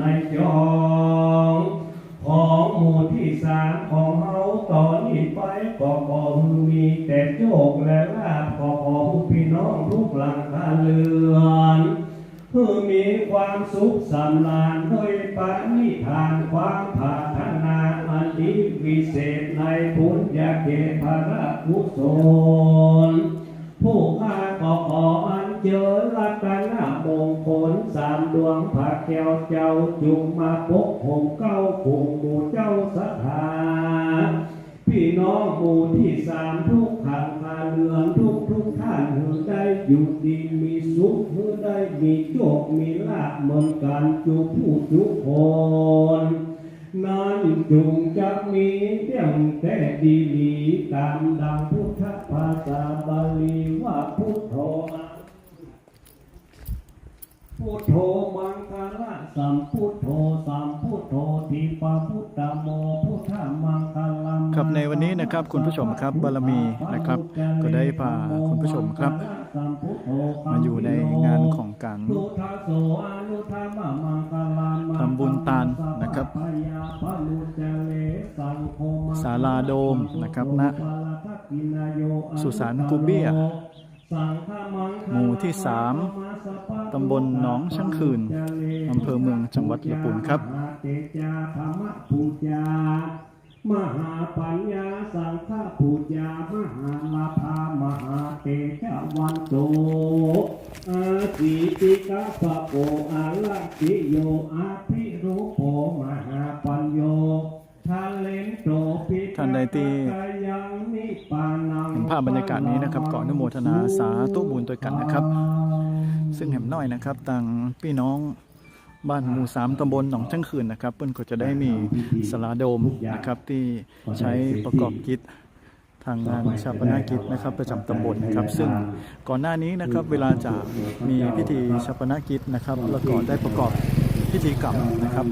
ในจองของหมู่ที่สามของเฮาตอนนี้ไปก็ขอให้มีแต่โชคและลาภขอขอพี่น้องทุกหลังคาเรือนเพื่อมีความสุขสำราญด้วยปานิธานความผาธนาอันดีวิเศษในพุทธยาเกภระกุศล สามดวงพระแก้วเจ้าจุงมาปกหงเก้าคุงหมู่เจ้าสถานพี่น้องหมู่ที่สามทุกขังคาเรือนทุกทุกท่านเฮือได้อยู่ดีมีสุขเฮือได้มีโชคมีลาภเหมือนกันจุผู้ทุกคนนั้นจุงจะมีเพียงแต่ดีลีตามดังพุทธภาษาบาลีว่าพุทโธ พุทโธมังคละสัมพุทโธสัมพุทโธทีปะพุทธโมพุทธมังคลัมครับในวันนี้นะครับคุณผู้ชมครับบารมีนะครับ ก็ได้พาคุณผู้ชมครับ มาอยู่ในงานของการทำบุญตาลนะครับศาลาโดมนะครับณสุสานกูเบีย หมู่ที่สามตำบลหนองช่างคืนอำเภอเมืองจังหวัดลำพูนครับมหาปัญญาสังฆปูจามหาลาภามหาเตชะวันโตอาสีติกาปะโปอาลักขิโยอาภิรุโภมหาปัญโยทาเลนโตปิ ท่านใดที่เห็นภาพบรรยากาศนี้นะครับก่อนนุโมทนาสาธุบุญด้วกันนะครับ ซึ่งแหมน้อยนะครับต่างพี่น้องบ้านหมู่สามตำบลหนองช่างคืนนะครับ เพิ่อนก็จะได้มีสลาโดมนะครับที่ใช้ประกอบกิจทางงานชาปนกิจนะครับประจำตำบลนะครับ ซึ่งก่อนหน้านี้นะครับเวลาจะมีพิธีชาปนกิจนะครับ แล้วก็ได้ประกอบพิธีกรรมนะครับ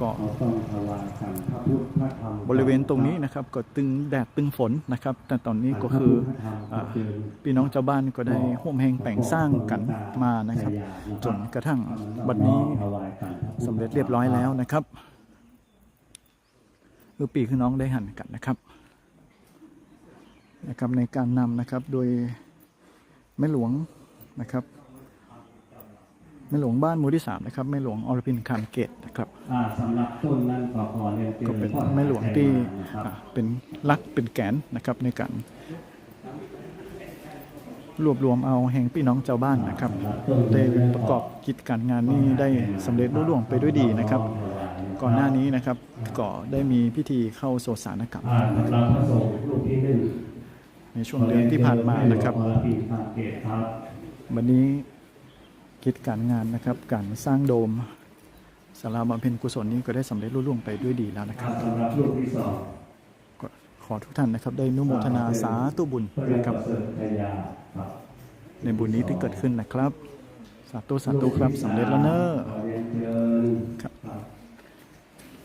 ก็ต้องถวายสังฆพุทธพระธรรมบริเวณตรงนี้นะครับก็ตึงแดดตึงฝนนะครับ แต่ตอนนี้ก็คืออาพี่น้องชาวบ้านก็ได้ห่วมแหงแปลงสร้างกันมานะครับ จนกระทั่งบัดนี้สำเร็จเรียบร้อยแล้วนะครับเมื่อปีคือน้องได้หันกันนะครับนะครับในการนำนะครับโดยแม่หลวงนะครับ แม่หลวงบ้านหมู่ที่สามนะครับแม่หลวงอรพินคานเกตนะครับอ่าสำหรับต้นนั้นก็ขอเรียนเชิญก็เป็นพ่อแม่หลวงที่นะครับอ่าเป็นรักเป็นแกนนะครับในการรวบรวมเอาแห่งพี่น้องชาวบ้านนะครับได้ประกอบกิจการงานนี้ได้สำเร็จรุ่ล่วงไปด้วยดีนะครับ ก่อนหน้านี้นะครับก็ได้มีพิธีเข้าโสสานกรรมอ่าสำหรับพระสงฆ์รูปที่หนึ่งในช่วงเดือนที่ผ่านมานะครับขอเยนเชิญแม่หลวงอรพินคานเกตครับวันนี้กิจการงานนะครับ การสร้างโดมสาราบำเพ็ญกุศลนี้ก็ได้สำเร็จรุ่ล่วงไปด้วยดีแล้วนะครับสำหรับรูปที่สองขอทุกท่านนะครับ ได้นุโมทนาสาธุบุญนะครับ ในบุญนี้ที่เกิดขึ้นนะครับสาธุสาธุครับสำเร็จแล้วเนอะขอเนเชิญครับ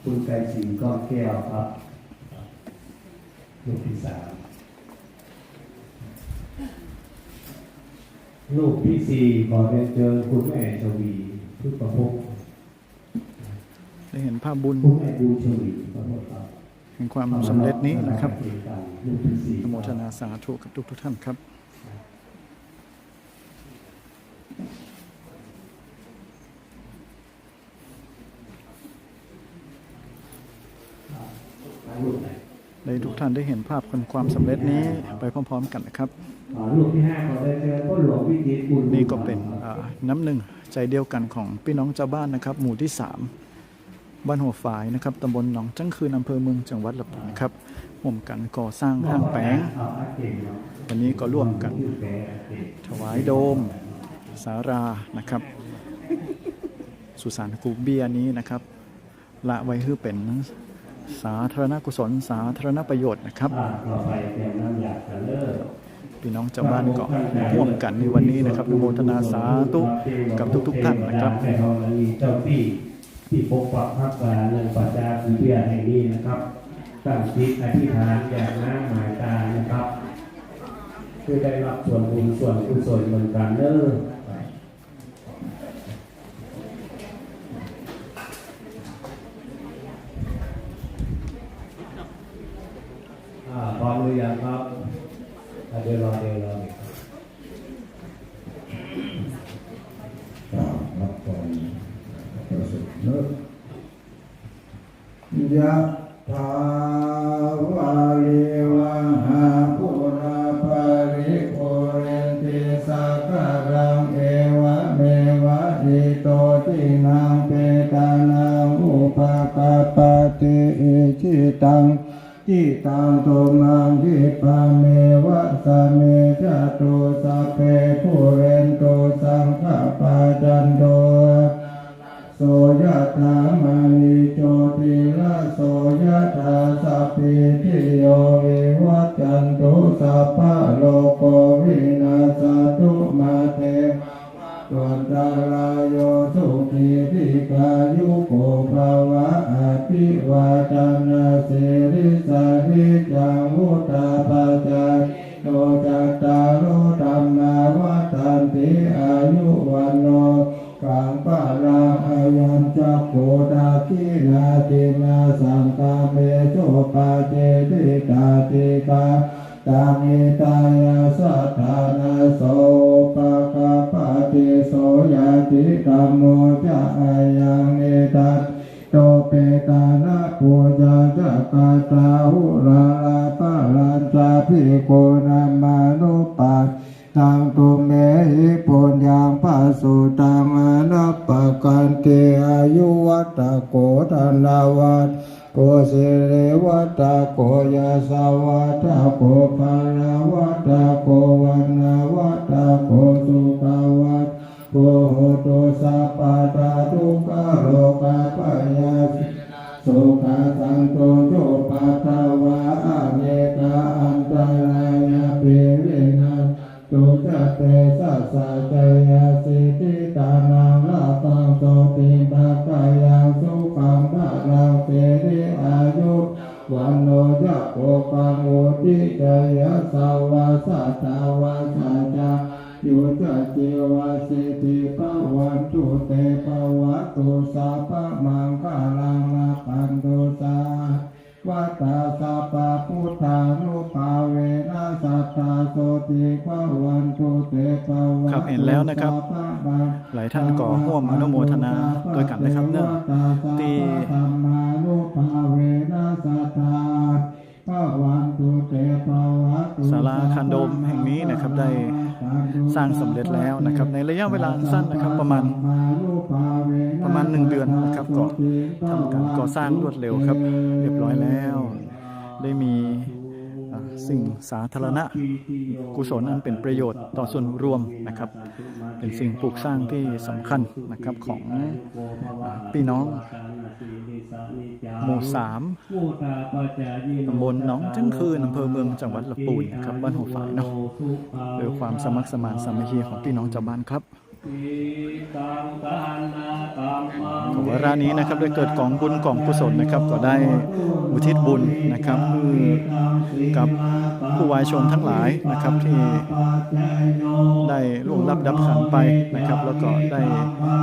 คุณไก่สิงก้อนแก้วครับรูปที่สาม ลูกที่สี่ขอเรียนเชิญคุณแม่ชวีพุทธภพได้เห็นภาพบุญคุณแม่บูชวีขอโทษครับแห่งความสำเร็จนี้นะครับลูกที่สี่อนุโมทนาสาธุกับทุกทุกๆท่านครับ ลูกไหน ได้ทุกท่านได้เห็นภาพความสำเร็จนี้ไปพร้อมๆกันนะครับอ๋อลูกที่ห้าขอเรียนเชิญพ่อหลวงวิจิตรบุญนี่ก็เป็นอ่าน้ำหนึ่งใจเดียวกันของพี่น้องชาวบ้านนะครับ หมู่ที่ 3 บ้านหัวฝายนะครับตำบลหนองจังคืนอำเภอเมืองจังหวัดลำพูนนะครับร่วมกันก่อสร้างห้างแปลงเอาอาเก่งเนาะวันนี้ก็ร่วมกันชื่อแปลอาเก่งถวายโดม สารานะครับ สุสานกูเบียนี้นะครับ ละไว้คือเป็น สาธารณกุศล สาธารณประโยชน์นะครับอ่าต่อไปเป็นน้ำยากันเลิศพี่น้องชาวบ้านก็ร่วมกันในวันนี้นะครับอนุโมทนาสาธุกับทุก ๆ ท่านนะครับแม่ธรณีเจ้าที่ที่ปกปักรักษาเรื่องปัจจาคือเบี้ยแห่งนี้นะครับตั้งจิตอธิษฐานอย่างน้ำหมายตานะครับเพื่อได้รับส่วนบุญส่วนกุศลเหมือนกันเด้อ พร้อมหรือยังครับเดี๋ยวรอเดี๋ยวรอยวกราบรับพรประสบเลิศยะถาวาลิวะหาปุราปาริโกเรนติสักการังเอวะเมวะอิโตตินังเปตานังอุปกาปติอิชิตัง จิตังตุมังทิปะเมวะสะเมจตุสัพเพผู้เรนตุสังฆปาจันโตโสยถามณิโชติละโสยถาสัพพิทิโยวิวัจจันตุสัพพะโลกวินาศตุมาเตตัวนตาลายโยสุขีทิกายุโกภาวะอภิวาทนาสิริสริ โนจัตตารุธรรมาวัฏันติอายุวันโนกังปะราอายัญจักโกดาคินาตินาสังกาเมโชปาเจติตาติกาตามิตายาสัทธานาโสปะกะปะติโสยาติตัมโมจะอายังเนตัส โตเปตานะปูจาจะกาตาหุราลาปะลันจาภิโกนามานุปัสตังตุเมหิปุญญังปัสสุตังอนัปปกันเตอายุวัตโกธนาวัตโกสิริวัตโกยาสวัตโกภาราวัตโกวันนาวัตโกสุขวัต โกโหตุสัพพะตาทุกขโลกาปยาสิสุขาสังโตโยปัตตวะอเนกาอันตรายาเปิวินันตุจะเตสัสสะจยานุภาเวนะสัทธาโสติภะวันตุเตภะวันครับเห็นแล้วนะครับ หลายท่านก็ร่วมอนุโมทนาด้วยกันนะครับเนื่องที่ธรรมานุภาเวนะสัตตภะวันตุศาลาคานโดมแห่งนี้นะครับได้สร้างสำเร็จแล้วนะครับ ในระยะเวลาสั้นนะครับประมาณประมาณหนึ่งเดือนนะครับก็ทำการก่อสร้างรวดเร็วครับ เรียบร้อยแล้ว ได้มี สิ่งสาธารณะกุศลอันเป็นประโยชน์ต่อส่วนรวมนะครับ เป็นสิ่งปลูกสร้างที่สำคัญนะครับของพี่น้อง หมู่สามตำบลหน้องจังคืนอำเภอเมืองจังหวัดลำพูนนะครับบ้านหัวฝายเนาะโดยความสมัครสมานสามัคคีของพี่น้องชาวบ้านครับ ของวาระนี้นะครับได้เกิดกองบุญกองกุศลนะครับ ก็ได้อุทิศบุญนะครับกับผู้วายชนทั้งหลายนะครับที่ได้ล่วงลับดับขันไปนะครับ แล้วก็ได้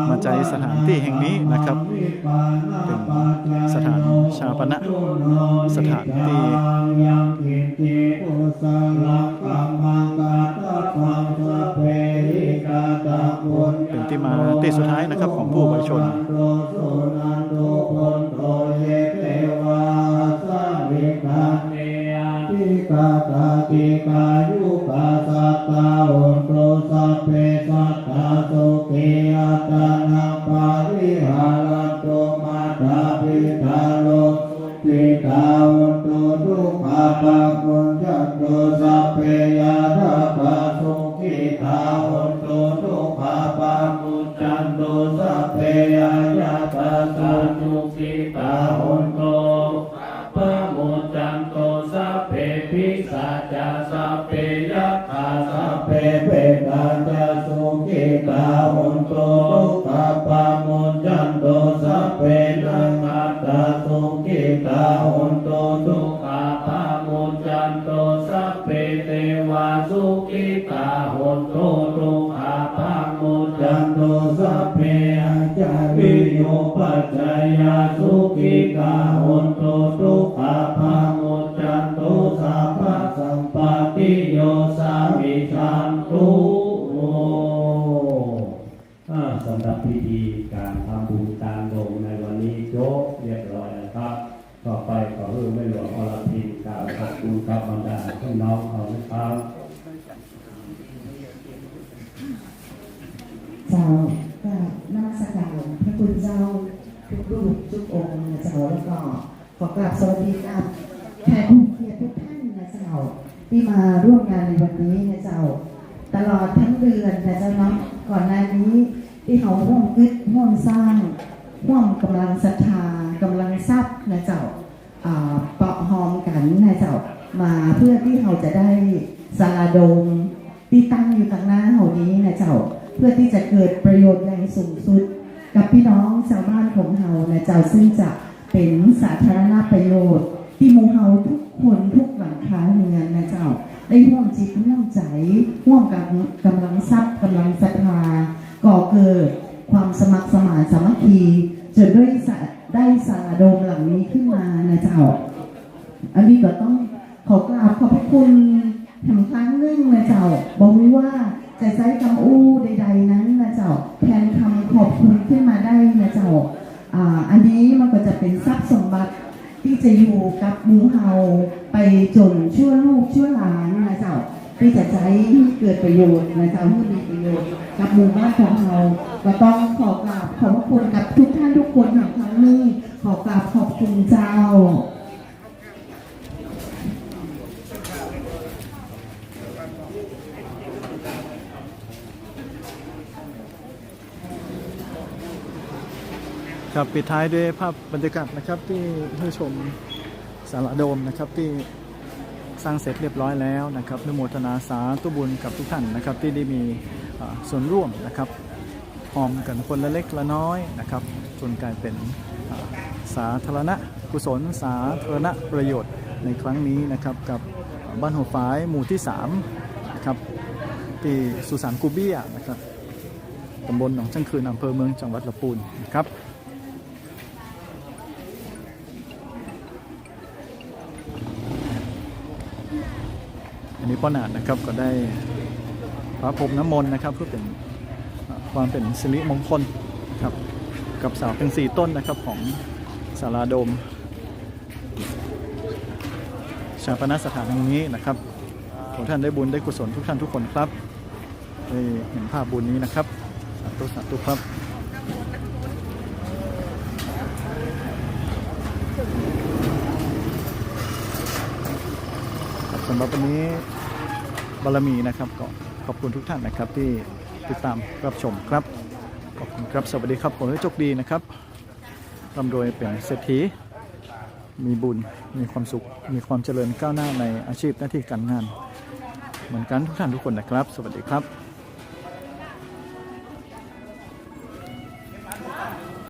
มาใจสถานที่แห่งนี้นะครับ เป็นสถานชาปณะสถานที่ สุดท้ายนะครับของผู้วชนติกาตาติกายุกาสัตตาโอนโตสัพเพสัตตาโสเกอัตตาปาริหารันโตมาตาปิตาโลติกาโอนโตทุกขาปังคุญจัตโตสัพเพยาธาปะสุขิตาโอน โตทุปขปามุจันโตสัพเพนังอัตตาสุขิตาหุนโตทุกขปามุจันโตสัพเพเทวาสุขิตาหุนโตทุกขปามุจันโตสัพเพอาจาริโยปัจจยาสุขิตาหุนโตทุกขปามุจันโตสัพพสัมปติโยสามิชันตุำหรับพิธีการทำบุญตามลงในวันนี้โยกเรียบร้อยนะครับ ต่อไปขอเพื่อไม่หลวงอรพินกล่าวขอบคุณกับบรรดาพี่น้องเขาไนะครับเจ้าก็นักสกาวพระคุณเจ้าทุกรูปทุกองค์นะเจ้าแล้วก็ขอกราบสวัสดีครับแขกผู้เกียรติทุกท่านนะเจ้าที่มาร่วมงานในวันนี้นะเจ้า ตลอดทั้งเดือนนะเจ้าเนาะก่อนหน้านี้ ที่เขาร่วมคิดร่วมสร้างร่วมกำลังศรัทธากำลังทรัพย์นะเจ้าเปาะหอมกันนะเจ้ามาเพื่อที่เขาจะได้สาราดมที่ตั้งอยู่ตรงหน้าเขานี้นะเจ้าเพื่อที่จะเกิดประโยชน์อย่างสูงสุด กับพี่น้องชาวบ้านของเฮานะเจ้าซึ่งจะเป็นสาธารณประโยชน์ ที่มูเฮาทุกคนทุกหลังคาเรือนนะเจ้าได้ร่วมจิตร่วมใจร่วมกับกำลังทรัพย์กำลังศรัทธา ก่อเกิดความสมัครสมานสามัคคีจนด้วยสได้สารโดมหลังนี้ขึ้นมานะเจ้า อันนี้ก็ต้องขอกราบขอบพระคุณแห่งครั้งนึ่งนะเจ้า บอกว้ว่าจะใช้คำอู้ใด ๆ นั้นนะเจ้าแทนคำขอบคุณขึ้นมาได้นะเจ้าอันนี้มันก็จะเป็นทรัพย์สมบัติที่จะอยู่กับมูเฮาไปจนชั่วลูกชั่วหลานนะเจ้าที่จะใช้เกิดประโยชน์นะเจ้าให้มี กับหมู่บ้านของเราก็ต้องขอกราบขอบพระคุณกับทุกท่านทุกคนห่งครั้งนี้ขอกราบขอบคุณเจ้าครับปิดท้ายด้วยภาพบรรยากาศนะครับที่ผู้ชมสารโดมนะครับที่สร้างเสร็จเรียบร้อยแล้วนะครับนุโมทนาสาธุบุญกับทุกท่านนะครับที่ได้มี ส่วนร่วมนะครับหอมกันคนละเล็กละน้อยนะครับจนกลายเป็นสาธารณกุศล สาธารณประโยชน์ในครั้งนี้นะครับกับบ้านหัวฝายหมู่ที่3นะครับที่สุสานกูเบียนะครับตำบลหนองช่างคืนอำเภอเมืองจังหวัดลำพูนนะครับอันนี้ป้อนาดนะครับก็ได้ พระพรมน้ำมนต์นะครับ เพื่อเป็นความเป็นสิริมงคลครับ กับเสาเป็นสี่ต้นนะครับของสาราโดมชาปนสถานแห่งนี้นะครับขอท่านได้บุญได้กุศลทุกท่านทุกคนครับได้เห็นภาพบุญนี้นะครับสาธุสาธุครับครับสำหรับวันนี้บารมีนะครับก็ อบคุณทุกท่านนะครับที่ติดตามรับชมครับ ขอบคุณครับ สวัสดีครับผมให้โชคดีนะครับร่ำรวยเป็นเศรษฐี มีบุญ มีความสุข มีความเจริญก้าวหน้าในอาชีพหน้าที่การงาน เหมือนกันทุกท่านทุกคนนะครับ สวัสดีครับ